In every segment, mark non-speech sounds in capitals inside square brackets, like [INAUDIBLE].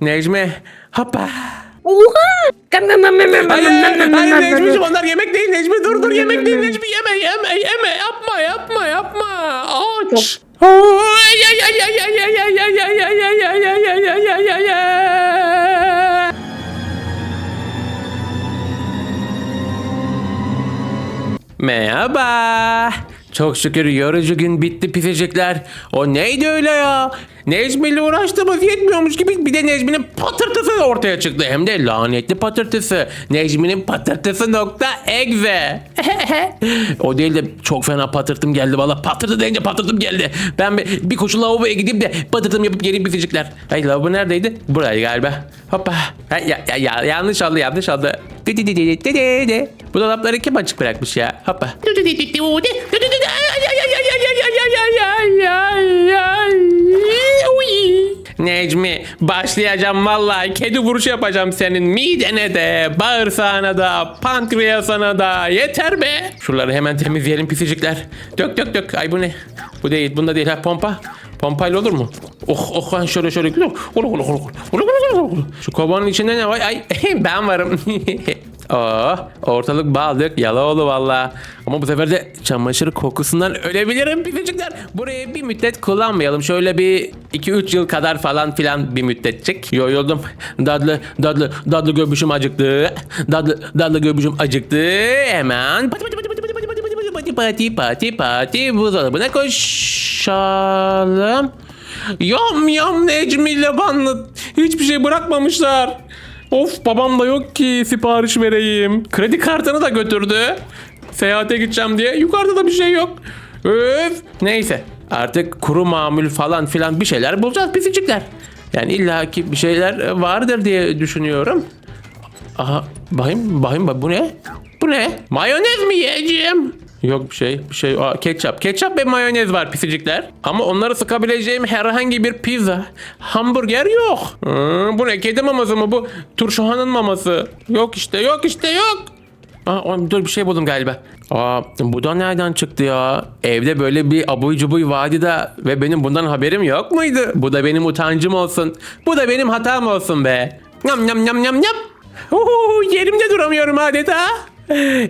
Necmi. Hoppa. Oha! Hayır, hayır, hayır Necmi'cim onlar yemek değil Necmi dur dur yemek değil Necmi yeme yeme yeme yapma yapma yapma aç. Merhaba. Çok şükür yorucu gün bitti pifecikler. O neydi öyle ya? Necmi ile uğraştığımız yetmiyormuş gibi bir de Necmi'nin patırtısı ortaya çıktı. Hem de lanetli patırtısı. Necmi'nin patırtısı nokta egze. o değil de çok fena patırtım geldi valla. Patırtı deyince patırtım geldi. Ben bir, bir koşu lavaboya gideyim de patırtım yapıp geleyim pisecekler. Ay lavabo neredeydi? Burayı galiba. Hoppa. Ha, ya, ya, ya, yanlış aldı yanlış aldı. Bu dolapları kim açık bırakmış ya? Hoppa. Necmi başlayacağım vallahi kedi vuruşu yapacağım senin midene de bağırsağına da pankreasına da yeter be. Şuraları hemen temizleyelim pisicikler. Dök dök dök ay bu ne? Bu değil bunda değil ha pompa. Pompayla olur mu? Oh oh ben şöyle şöyle gidiyorum. Şu kovanın içinde ne var? Ay [LAUGHS] ben varım. [LAUGHS] Oh, ortalık baldık yala oldu valla. Ama bu sefer de çamaşır kokusundan ölebilirim pisicikler. Burayı bir müddet kullanmayalım. Şöyle bir 2-3 yıl kadar falan filan bir müddetçik. Yoruldum. Dadlı dadlı dadlı göbüşüm acıktı. Dadlı dadlı göbüşüm acıktı. Hemen pati pati pati pati pati pati pati pati pati pati pati buzdolabına koşalım. Yam yam Necmi ile banlı. Hiçbir şey bırakmamışlar. Of babam da yok ki sipariş vereyim. Kredi kartını da götürdü. Seyahate gideceğim diye. Yukarıda da bir şey yok. Öf. Neyse. Artık kuru mamul falan filan bir şeyler bulacağız pisicikler. Yani illaki bir şeyler vardır diye düşünüyorum. Aha bakayım bakayım bak bu ne? Bu ne? Mayonez mi yiyeceğim? Yok bir şey bir şey Aa, ketçap ketçap ve mayonez var pisicikler ama onları sıkabileceğim herhangi bir pizza hamburger yok Hmm, bu ne kedi maması mı bu turşuhanın maması yok işte yok işte yok Aa, oğlum dur bir şey buldum galiba. Aa, bu da nereden çıktı ya? Evde böyle bir abuy cubuy vardı da ve benim bundan haberim yok muydu? Bu da benim utancım olsun. Bu da benim hatam olsun be. Yam yam yam yam yam. Uhu, yerimde duramıyorum adeta.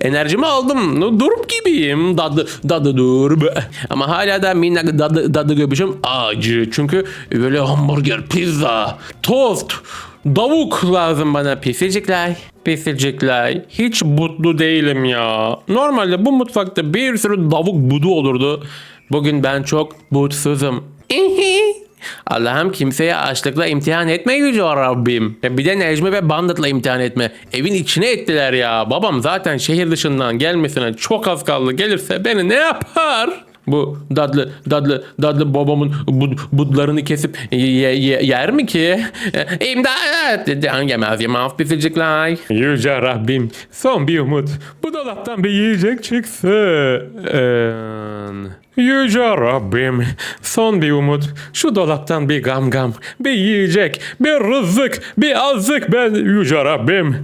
Enerjimi aldım. Durup gibiyim. Dadı, dadı dur. Ama hala da minnak dadı, dadı göbüşüm acı. Çünkü böyle hamburger, pizza, tost, Davuk lazım bana pisicikler. Pisicikler. Hiç mutlu değilim ya. Normalde bu mutfakta bir sürü davuk budu olurdu. Bugün ben çok mutsuzum. Allah'ım kimseye açlıkla imtihan etme yüce Rabbim. Ya Bir de Necmi ve Bandit'la imtihan etme. Evin içine ettiler ya. Babam zaten şehir dışından gelmesine çok az kaldı. Gelirse beni ne yapar? Bu dadlı dadlı dadlı babamın bud, budlarını kesip ye- ye- yer mi ki? E, İmdat! Yemez yemez pisicikler. Yüce Rabbim son bir umut. Bu dolaptan bir yiyecek çıksın. Yüce Rabbim son bir umut. Şu dolaptan bir gam gam, bir yiyecek, bir rızık, bir azık ben Yüce Rabbim.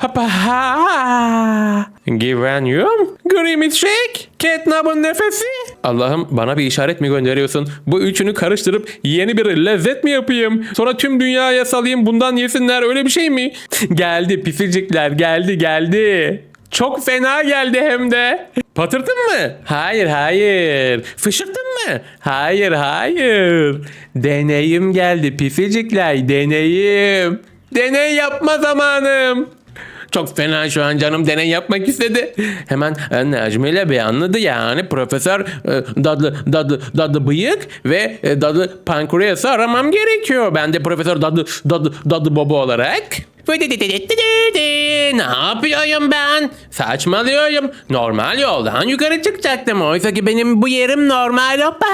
Hoppa ha. Güveniyorum. Grimit Shake. Catnap'ın nefesi. Allah'ım bana bir işaret mi gönderiyorsun? Bu üçünü karıştırıp yeni bir lezzet mi yapayım? Sonra tüm dünyaya salayım bundan yesinler öyle bir şey mi? geldi pisicikler geldi geldi. Çok fena geldi hem de. Patırtın mı? Hayır hayır. Fışırttın mı? Hayır hayır. Deneyim geldi pisicikler deneyim. Deney yapma zamanım. Çok fena şu an canım deney yapmak istedi. Hemen e, Necmi ile bir anladı yani Profesör e, Dadlı Dadlı Dadlı Bıyık ve e, Dadlı Pankreas'ı aramam gerekiyor. Ben de Profesör Dadlı Dadlı Dadlı Baba olarak. Ne yapıyorum ben? Saçmalıyorum. Normal yoldan yukarı çıkacaktım. Oysa ki benim bu yerim normal hoppa.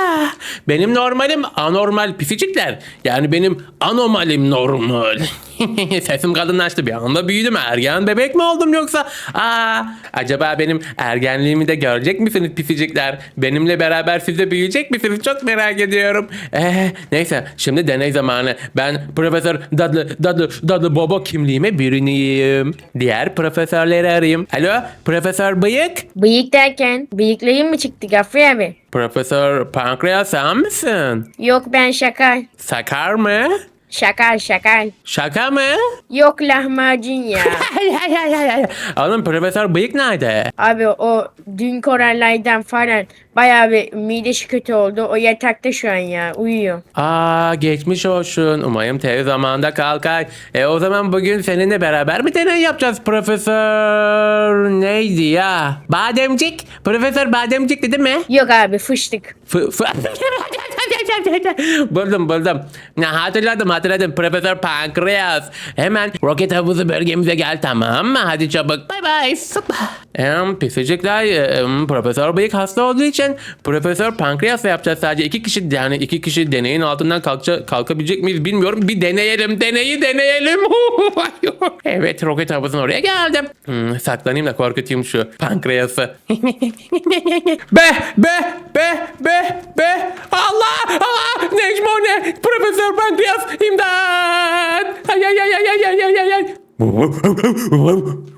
Benim normalim anormal pisicikler. Yani benim anomalim normal. [LAUGHS] Sesim kalınlaştı bir anda büyüdüm. Ergen bebek mi oldum yoksa? Aa, acaba benim ergenliğimi de görecek misiniz pisicikler? Benimle beraber siz de büyüyecek misiniz? Çok merak ediyorum. Ee, neyse şimdi deney zamanı. Ben Profesör Dadlı Dadlı Dadlı Bobo kimliğime bürüneyim. Diğer profesörleri arayayım. Alo Profesör Bıyık? Bıyık derken bıyıklayın mı çıktı Gafri abi? Profesör Pankreas sen misin? Yok ben şaka. Sakar mı? Şaka şaka. Şaka mı? Yok lahmacun ya. [LAUGHS] Oğlum Profesör Bıyık nerede? Abi o dün korallardan falan bayağı bir midesi kötü oldu. O yatakta şu an ya uyuyor. Aa geçmiş olsun. Umarım tez zamanda kalkar. E o zaman bugün seninle beraber bir deney yapacağız Profesör. Neydi ya? Bademcik. Profesör Bademcik dedi mi? Yok abi fıştık. Fı, fı. [LAUGHS] buldum buldum. Ne hatırladım hatırladım. Profesör Pankreas. Hemen roket havuzu bölgemize gel tamam mı? Hadi çabuk. Bay bay. Em, pisicikler em, Profesör Bıyık hasta olduğu için Profesör Pankreas'la yapacağız sadece iki kişi yani iki kişi deneyin altından kalkça, kalkabilecek miyiz bilmiyorum. Bir deneyelim deneyi deneyelim. [LAUGHS] evet roket havuzun oraya geldim. Hmm, saklanayım da korkutayım şu pankreası. [LAUGHS] be be be be be Allah Ała! Niech mnie! Profesor Pankreas! Imdad! Ajajajajajajajaj!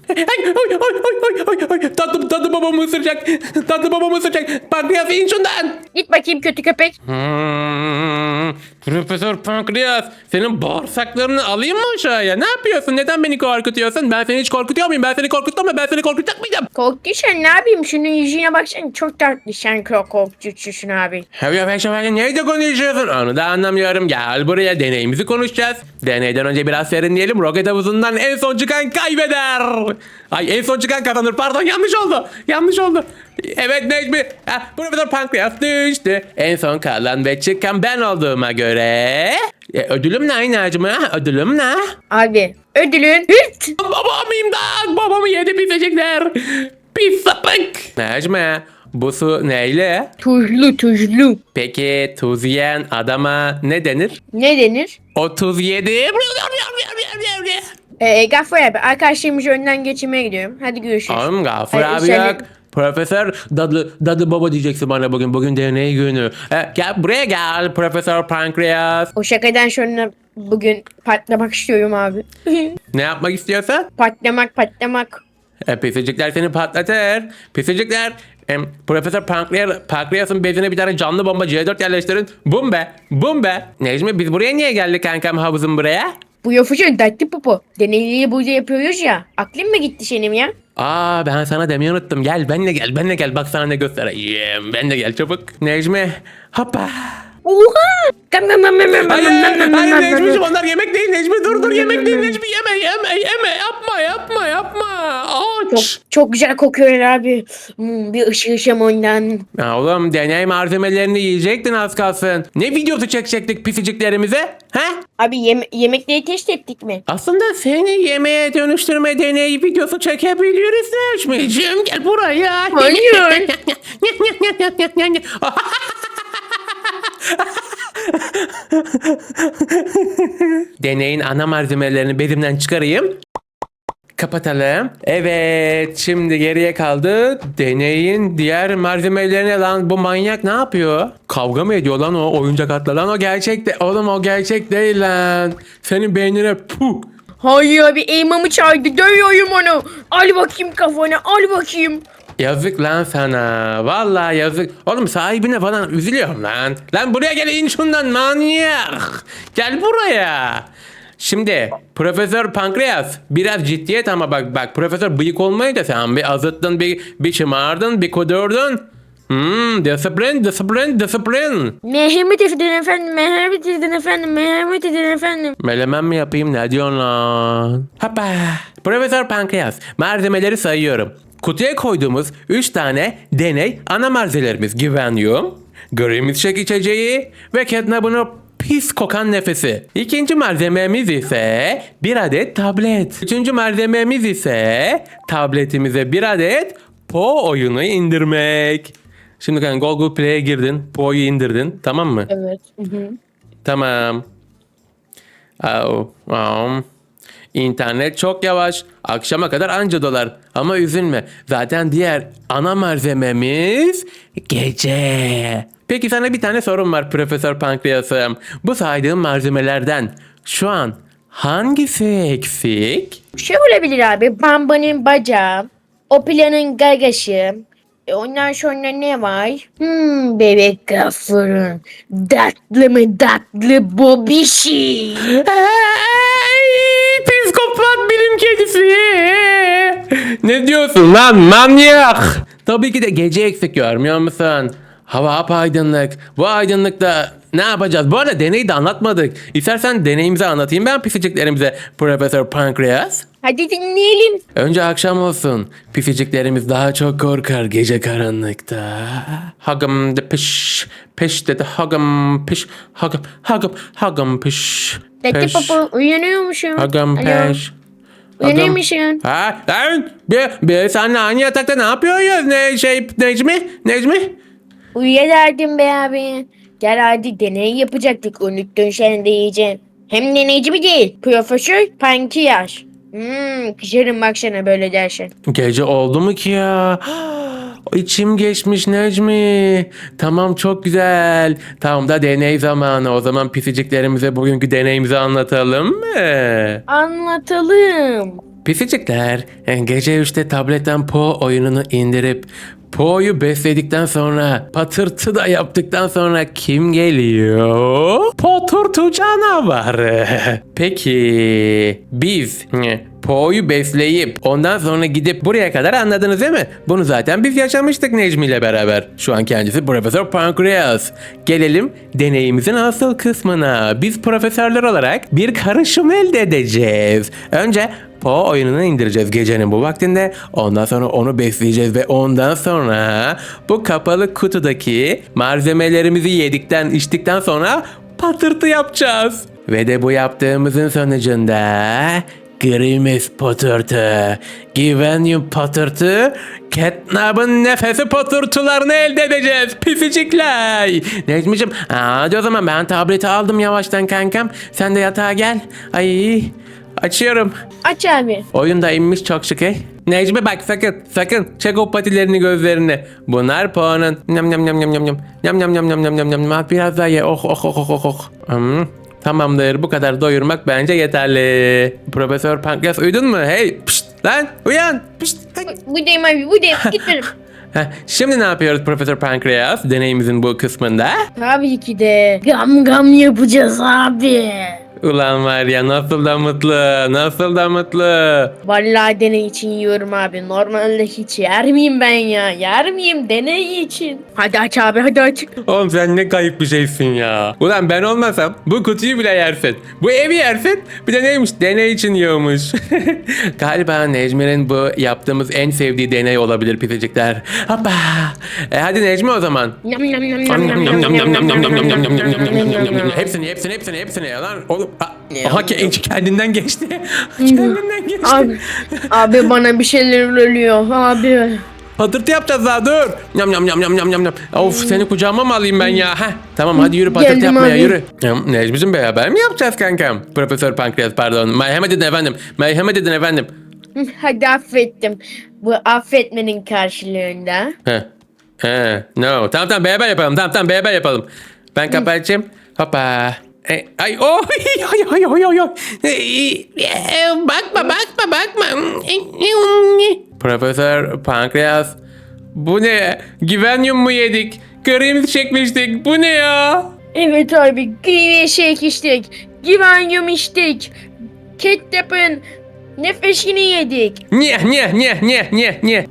Ay, ay, ay, ay, ay, ay. Tatlı, tatlı babamı ısıracak. Tatlı babamı ısıracak. Pankreas in şundan. Git bakayım kötü köpek. Hmm, Profesör Pankreas senin bağırsaklarını alayım mı aşağıya? Ne yapıyorsun? Neden beni korkutuyorsun? Ben seni hiç korkutuyor muyum? Ben seni korkuttum mu? Ben seni korkutacak mıydım? Korktuysan ne yapayım? Şunun yüzüne baksana. Çok tatlı sen korkutuyorsun abi. Hevya Fekşe Fekşe neyde konuşuyorsun? Onu da anlamıyorum. Gel buraya deneyimizi konuşacağız. Deneyden önce biraz serinleyelim. Roket havuzundan en son çıkan kaybeder. Ay en son çıkan kazanır. Pardon yanlış oldu. Yanlış oldu. Evet Necmi. Ha, Profesör Pankreas düştü. En son kalan ve çıkan ben olduğuma göre. E, ödülüm ne Necmi? Ödülüm ne? Abi ödülün hırt. Babam imdat. Babamı yedi pisecekler. Pis sapık. Necmi bu su neyle? Tuzlu tuzlu. Peki tuz yiyen adama ne denir? Ne denir? O tuz yedi. Ee, Gaffar abi arkadaşlarımızı önden geçirmeye gidiyorum. Hadi görüşürüz. Oğlum Gafur Ay, abi sen- yok. Profesör dadı, dadı baba diyeceksin bana bugün. Bugün deney günü. E, gel buraya gel Profesör Pankreas. O şakadan sonra bugün patlamak istiyorum abi. [LAUGHS] Ne yapmak istiyorsan? patlamak patlamak. E, pisicikler seni patlatır. Pisicikler em, Profesör Pankreas, Pankreas'ın bezine bir tane canlı bomba C4 yerleştirin. Bum be. Bum be. Necmi biz buraya niye geldik kankam havuzun buraya? Bu yapıcı tatlı popo. Deneyleri burada yapıyoruz ya. Aklın mı gitti senin ya? Aa ben sana demeyi unuttum. Gel benle gel benle gel. Bak sana ne göstereyim. Benle gel çabuk. Necmi. Hoppa. Oha! Hayır, hayır gam Necmi'cim onlar yemek değil Necmi dur dur yemek değil Necmi yeme yeme yeme yapma yapma yapma Çok, aç. çok güzel kokuyor abi. Hmm, bir ışığı ışım ondan. Ya oğlum deney malzemelerini yiyecektin az kalsın. Ne videosu çekecektik pisiciklerimize? He? Abi yeme yemekleri test ettik mi? Aslında seni yemeğe dönüştürme deneyi videosu çekebiliriz Necmi'cim gel buraya. Hayır. [LAUGHS] [LAUGHS] Deneyin ana malzemelerini bezimden çıkarayım. Kapatalım. Evet şimdi geriye kaldı. Deneyin diğer malzemelerine lan bu manyak ne yapıyor? Kavga mı ediyor lan o oyuncak atla lan o gerçek de oğlum o gerçek değil lan. Senin beynine puh. Hayır abi elmamı çaydı. Dövüyorum onu. Al bakayım kafana. Al bakayım. Yazık lan sana. Vallahi yazık. Oğlum sahibine falan üzülüyorum lan. Lan buraya gel in şundan manyak. Gel buraya. Şimdi Profesör Pankreas biraz ciddiyet ama bak bak Profesör bıyık olmayı da sen bir azıttın bir, bir şımardın bir kudurdun. Hmm, disiplin, disiplin, disiplin. Merhamet edin efendim. Merhamet edin efendim. Merhamet edin efendim. Melemen mi yapayım ne diyorsun lan? Hoppa. Profesör Pankreas malzemeleri sayıyorum. Kutuya koyduğumuz 3 tane deney ana malzemelerimiz güveniyorum. Green çek içeceği ve Catnap'ın pis kokan nefesi. İkinci malzememiz ise bir adet tablet. Üçüncü malzememiz ise tabletimize bir adet Po oyunu indirmek. Şimdi kanka Google Play'e girdin. Po'yu indirdin. Tamam mı? Evet. Hı hı. Tamam. Au, au. İnternet çok yavaş. Akşama kadar anca dolar. Ama üzülme. Zaten diğer ana malzememiz gece. Peki sana bir tane sorum var Profesör Pankreas'ım. Bu saydığım malzemelerden şu an hangisi eksik? Şey olabilir abi. Bambanın bacağı. O planın gagaşı. E, ondan sonra ne var? Hmm, bebek gafurun. Tatlı mı tatlı bobişi. Psikopat bilim kedisi. Ne diyorsun lan manyak? Tabii ki de gece eksik görmüyor musun? Hava apaydınlık. Bu aydınlıkta ne yapacağız? Bu arada deneyi de anlatmadık. İstersen deneyimizi anlatayım ben pisiciklerimize Profesör Pancreas. Hadi dinleyelim. Önce akşam olsun. Pisiciklerimiz daha çok korkar gece karanlıkta. Hagım de piş. Piş dedi hagım piş. Hagım hagım hagım piş. Dede Piş. baba uyanıyor musun? Hagım Alo, peş. Uyanıyor Hagım- musun? Ha, lan bir, bir senle aynı yatakta ne yapıyoruz? Ne şey Necmi? Necmi? Uyuyalardım be abi. Gel hadi deney yapacaktık. Unuttun sen de iyice. Hem deneyici mi değil? Profesör Pankiyas. Hmm, kışarım baksana böyle dersen. Gece oldu mu ki ya? [GASPS] İçim geçmiş Necmi. Tamam çok güzel. Tamam da deney zamanı. O zaman pisiciklerimize bugünkü deneyimizi anlatalım mı? Anlatalım. Pisicikler gece 3'te tabletten Po oyununu indirip Po'yu besledikten sonra patırtı da yaptıktan sonra kim geliyor? Poturtu canavarı. [LAUGHS] Peki biz Po'yu besleyip ondan sonra gidip buraya kadar anladınız değil mi? Bunu zaten biz yaşamıştık Necmi ile beraber. Şu an kendisi Profesör Pancreas. Gelelim deneyimizin asıl kısmına. Biz profesörler olarak bir karışım elde edeceğiz. Önce Po oyununu indireceğiz gecenin bu vaktinde. Ondan sonra onu besleyeceğiz ve ondan sonra bu kapalı kutudaki malzemelerimizi yedikten içtikten sonra patırtı yapacağız. Ve de bu yaptığımızın sonucunda Grimace patırtı, Givenium patırtı, Catnap'ın nefesi patırtılarını elde edeceğiz pisicikler. Necmi'cim hadi o zaman ben tableti aldım yavaştan kankam. Sen de yatağa gel. Ay açıyorum. Aç abi. Oyun da inmiş çok şükür. Necmi bak sakın sakın çek o patilerini gözlerini. Bunlar puanın. Nyam nyam nyam nyam nyam nyam. Nyam nyam nyam nyam nyam nyam nyam. Al Biraz daha ye. Oh oh oh oh oh oh. Hmm. Tamamdır bu kadar doyurmak bence yeterli. Profesör Pankreas uyudun mu? Hey pişt lan uyan. Pişt. hey. Buradayım abi buradayım. Gitmedim. [LAUGHS] Heh, Şimdi ne yapıyoruz Profesör Pankreas deneyimizin bu kısmında? Tabii ki de gam gam yapacağız abi. Ulan var ya nasıl da mutlu, nasıl da mutlu. Vallahi deney için yiyorum abi. Normalde hiç yer miyim ben ya? Yer miyim deney için? Hadi aç abi hadi aç. Oğlum sen ne kayıp bir şeysin ya. Ulan ben olmasam bu kutuyu bile yersin. Bu evi yersin. Bir de neymiş? Deney için yiyormuş. Galiba Necmi'nin bu yaptığımız en sevdiği deney olabilir pisicikler. Hoppa. E hadi Necmi o zaman. Hepsini hepsini hepsini hepsini. Lan oğlum Aa, Ne Aha oldu? ke- kendinden geçti. [LAUGHS] kendinden geçti. Abi, abi bana bir şeyler ölüyor abi. Patırtı yapacağız daha dur. Yam yam yam yam yam yam. Of seni kucağıma mı alayım ben ya? Heh, tamam hadi yürü patırtı Geldim yapmaya abi. yürü. Yam, Necmi'cim beraber mi yapacağız kankam? Profesör Pankreas pardon. Merhamet edin efendim. Merhamet edin efendim. [LAUGHS] Hadi affettim. Bu affetmenin karşılığında. Heh. He, no. Tamam tamam beraber yapalım. Tamam tamam beraber yapalım. Ben kapatacağım. Hoppa. E, ay oh ay ay ay ay ay. E, e, bakma bakma bakma. Profesör Pankreas. Bu ne? Güvenyum mu yedik? Krem çekmiştik. Bu ne ya? Evet abi griye shake içtik. Givanyum içtik. Ketçapın nefesini yedik. Niye niye niye niye niye niye?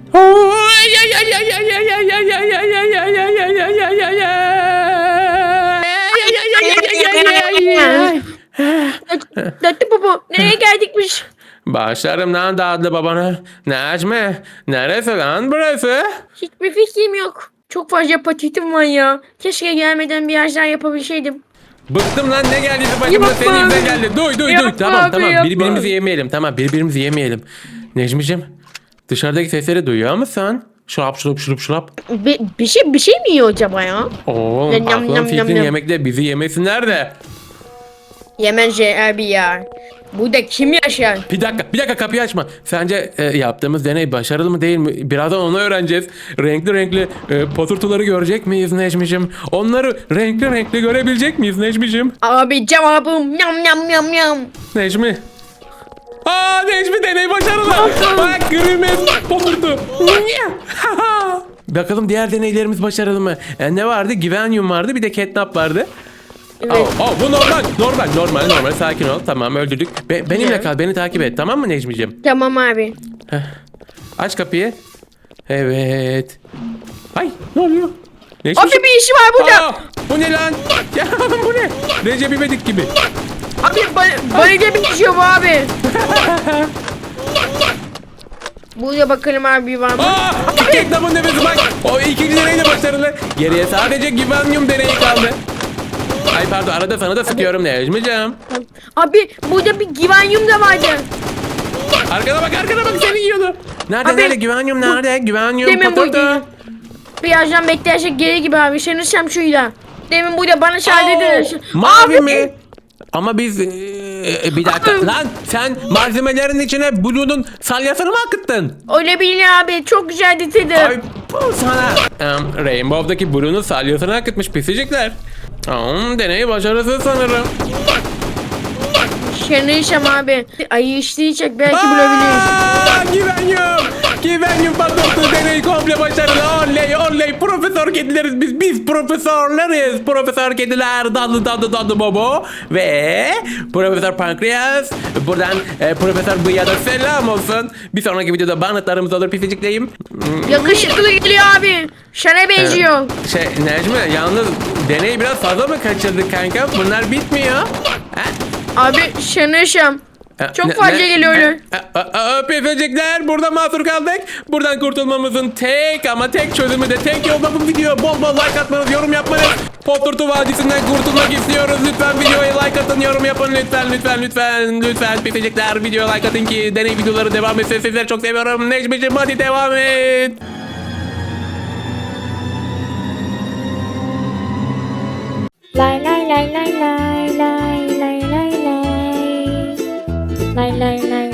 Datı baba nereye geldikmiş? Başlarım lan dadlı babana. Necmi, neresi lan burası? Hiçbir fikrim yok. Çok fazla patitim var ya. Keşke gelmeden biraz daha yapabilseydim. Bıktım lan ne geldiyse başıma Yapma senin yüzünden geldi. Duy duy duy. Yapma Tamam abi, tamam yapma. birbirimizi yemeyelim. Tamam birbirimizi yemeyelim. Necmicim dışarıdaki sesleri duyuyor musun? Şulap şulup şulup şulap. Bir, bir şey bir şey mi yiyor acaba ya? Oğlum Yam, yam, aklım yam, fikrin yam. yemekle bizi yemesinler de. Yemence abi ya. Burada kim yaşar? Bir dakika, bir dakika kapıyı açma. Sence e, yaptığımız deney başarılı mı değil mi? Birazdan onu öğreneceğiz. Renkli renkli e, patırtıları görecek miyiz Necmi'cim? Onları renkli renkli görebilecek miyiz Necmi'cim? Abi cevabım yam yam yam yam. Necmi. Aa Necmi deney başarılı. Bak grimez patırtı. [LAUGHS] Bakalım diğer deneylerimiz başarılı mı? E, ne vardı? Givenium vardı bir de Catnap vardı. Evet. Oh, oh, bu normal, normal, normal, normal. Sakin ol. Tamam öldürdük. Be- benimle kal, beni takip et. Tamam mı Necmi'ciğim? Tamam abi. Aç kapıyı. Evet. Ay ne oluyor? Necmi? Abi bir işi var burada. Aa, bu ne lan? Ya [LAUGHS] bu ne? Recep İvedik gibi. Abi ba- barıca bir işi bu abi. Burada bakalım abi var mı? Aa, Catnap'ın nefesi bak. O ikinci deney de başarılı. Geriye sadece Givenium deneyi kaldı. Ay pardon arada sana da sıkıyorum Necmi'ciğim. Abi burada bir givanyum da vardı. Arkana bak arkana bak seni yiyordu. Nerede Abi, nerede Givenium nerede? Givenium Demin patırdı. Birazdan beklersek geri gibi abi. Sanırsam şuyla. Demin burada bana şahit Mavi mi? Ama biz eee, bir dakika Abi. [LAUGHS] lan sen malzemelerin içine Blue'nun salyasını mı akıttın? Öyle bilir abi. Çok güzel tadı. Ay bu sana. Em, Rainbow'daki Blue'nun salyasını akıtmış pisicikler. Tamam deneyi başarısız sanırım. Sanırsam abi. Ayı işleyecek belki bulabiliriz. Aa, Güvenyum. Güvenyum patlattı deneyi komple başarılı. Oley oley. Profesör kedileriz biz. Biz profesörleriz. Profesör kediler. Dadı dadı dadı bobo. Ve Profesör Pankreas. Buradan e, Profesör Bıya'da selam olsun. Bir sonraki videoda banıtlarımız olur pisicikleyim. Hmm, Yakışıklı geliyor abi. Şana benziyor. Şey Necmi yalnız deneyi biraz fazla mı kaçırdık kanka? Bunlar bitmiyor. Ha? Abi sanırsam. E, Çok fazla geliyor öyle. e, e, Pefecikler burada mahsur kaldık. Buradan kurtulmamızın tek ama tek çözümü de tek yol bu video. Bol bol like atmanız, yorum yapmanız. Poturtu Vadisi'nden kurtulmak istiyoruz. Lütfen videoya like atın, yorum yapın. Lütfen, lütfen, lütfen, lütfen. Pefecikler videoya like atın ki deney videoları devam etsin. Sizleri çok seviyorum. Necmi'cim hadi devam et. Lay lay lay lay lay lay Bye, bye, bye.